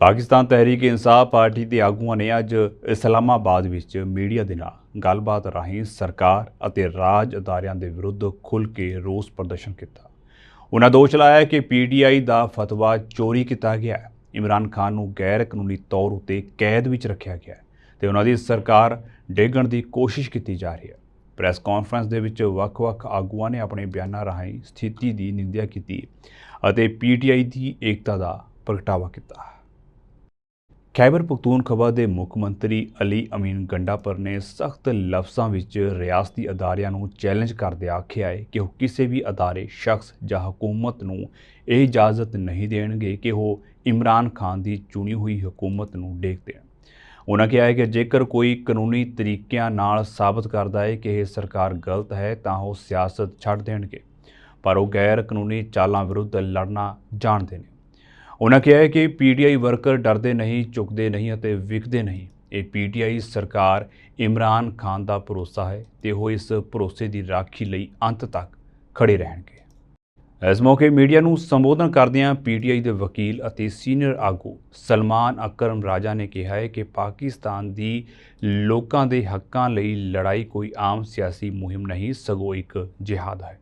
ਪਾਕਿਸਤਾਨ ਤਹਿਰੀਕ ਇਨਸਾਫ ਪਾਰਟੀ ਦੇ ਆਗੂਆਂ ਨੇ ਅੱਜ ਇਸਲਾਮਾਬਾਦ ਵਿੱਚ ਮੀਡੀਆ ਦੇ ਨਾਲ ਗੱਲਬਾਤ ਰਾਹੀਂ ਸਰਕਾਰ ਅਤੇ ਰਾਜ ਅਦਾਰਿਆਂ ਦੇ ਵਿਰੁੱਧ ਖੁੱਲ੍ਹ ਕੇ ਰੋਸ ਪ੍ਰਦਰਸ਼ਨ ਕੀਤਾ। ਉਹਨਾਂ ਦੋਸ਼ ਲਾਇਆ ਕਿ ਪੀਟੀਆਈ ਦਾ ਫਤਵਾ ਚੋਰੀ ਕੀਤਾ ਗਿਆ ਹੈ। ਇਮਰਾਨ ਖਾਨ ਨੂੰ ਗੈਰ ਕਾਨੂੰਨੀ ਤੌਰ ਉਤੇ ਕੈਦ ਵਿੱਚ ਰੱਖਿਆ ਗਿਆ ਹੈ ਤੇ ਉਹਨਾਂ ਦੀ ਸਰਕਾਰ ਡੇਗਣ ਦੀ ਕੋਸ਼ਿਸ਼ ਕੀਤੀ ਜਾ ਰਹੀ ਹੈ। ਪ੍ਰੈਸ ਕਾਨਫਰੰਸ ਦੇ ਵਿੱਚ ਵੱਖ-ਵੱਖ ਆਗੂਆਂ ਨੇ ਆਪਣੇ ਬਿਆਨਾਂ ਰਾਹੀਂ ਸਥਿਤੀ ਦੀ ਨਿੰਦਿਆ ਕੀਤੀ ਅਤੇ ਪੀਟੀਆਈ ਦੀ ਏਕਤਾ ਦਾ ਪ੍ਰਗਟਾਵਾ ਕੀਤਾ। ਖੈਬਰ ਪਖਤੂਨਖਵਾ ਦੇ ਮੁੱਖ ਮੰਤਰੀ ਅਲੀ ਅਮੀਨ ਗੰਡਾਪਰ ਨੇ ਸਖਤ ਲਫ਼ਜ਼ਾਂ ਵਿੱਚ ਰਿਆਸਤੀ ਅਦਾਰਿਆਂ ਨੂੰ ਚੈਲੰਜ ਕਰਦੇ ਆਖਿਆ ਹੈ ਕਿ ਉਹ ਕਿਸੇ ਵੀ ਅਦਾਰੇ, ਸ਼ਖਸ ਜਾਂ ਹਕੂਮਤ ਨੂੰ ਇਹ ਇਜਾਜ਼ਤ ਨਹੀਂ ਦੇਣਗੇ ਕਿ ਉਹ ਇਮਰਾਨ ਖਾਨ ਦੀ ਚੁਣੀ ਹੋਈ ਹਕੂਮਤ ਨੂੰ ਡੇਕ ਦੇਣ। ਉਹਨਾਂ ਕਿਹਾ ਹੈ ਕਿ ਜੇਕਰ ਕੋਈ ਕਾਨੂੰਨੀ ਤਰੀਕਿਆਂ ਨਾਲ ਸਾਬਤ ਕਰਦਾ ਹੈ ਕਿ ਇਹ ਸਰਕਾਰ ਗਲਤ ਹੈ, ਤਾਂ ਉਹ ਸਿਆਸਤ ਛੱਡ ਦੇਣਗੇ, ਪਰ ਉਹ ਗੈਰ ਕਾਨੂੰਨੀ ਚਾਲਾਂ ਵਿਰੁੱਧ ਲੜਨਾ ਜਾਣਦੇ ਨੇ। ਉਹਨਾਂ ਕਿਹਾ ਹੈ ਕਿ ਪੀਟੀਆਈ ਵਰਕਰ ਡਰਦੇ ਨਹੀਂ, ਝੁਕਦੇ ਨਹੀਂ ਅਤੇ ਵਿਕਦੇ ਨਹੀਂ। ਇਹ ਪੀਟੀਆਈ ਸਰਕਾਰ ਇਮਰਾਨ ਖਾਨ ਦਾ ਭਰੋਸਾ ਹੈ ਤੇ ਉਹ ਇਸ ਭਰੋਸੇ ਦੀ ਰਾਖੀ ਲਈ ਅੰਤ ਤੱਕ ਖੜੇ ਰਹਿਣਗੇ। ਇਸ ਮੌਕੇ ਮੀਡੀਆ ਨੂੰ ਸੰਬੋਧਨ ਕਰਦਿਆਂ ਪੀਟੀਆਈ ਦੇ ਵਕੀਲ ਅਤੇ ਸੀਨੀਅਰ ਆਗੂ ਸਲਮਾਨ ਅਕਰਮ ਰਾਜਾ ਨੇ ਕਿਹਾ ਹੈ ਕਿ ਪਾਕਿਸਤਾਨ ਦੀ ਲੋਕਾਂ ਦੇ ਹੱਕਾਂ ਲਈ ਲੜਾਈ ਕੋਈ ਆਮ ਸਿਆਸੀ ਮੁਹਿੰਮ ਨਹੀਂ, ਸਗੋਂ ਇੱਕ ਜਿਹਾਦ ਹੈ।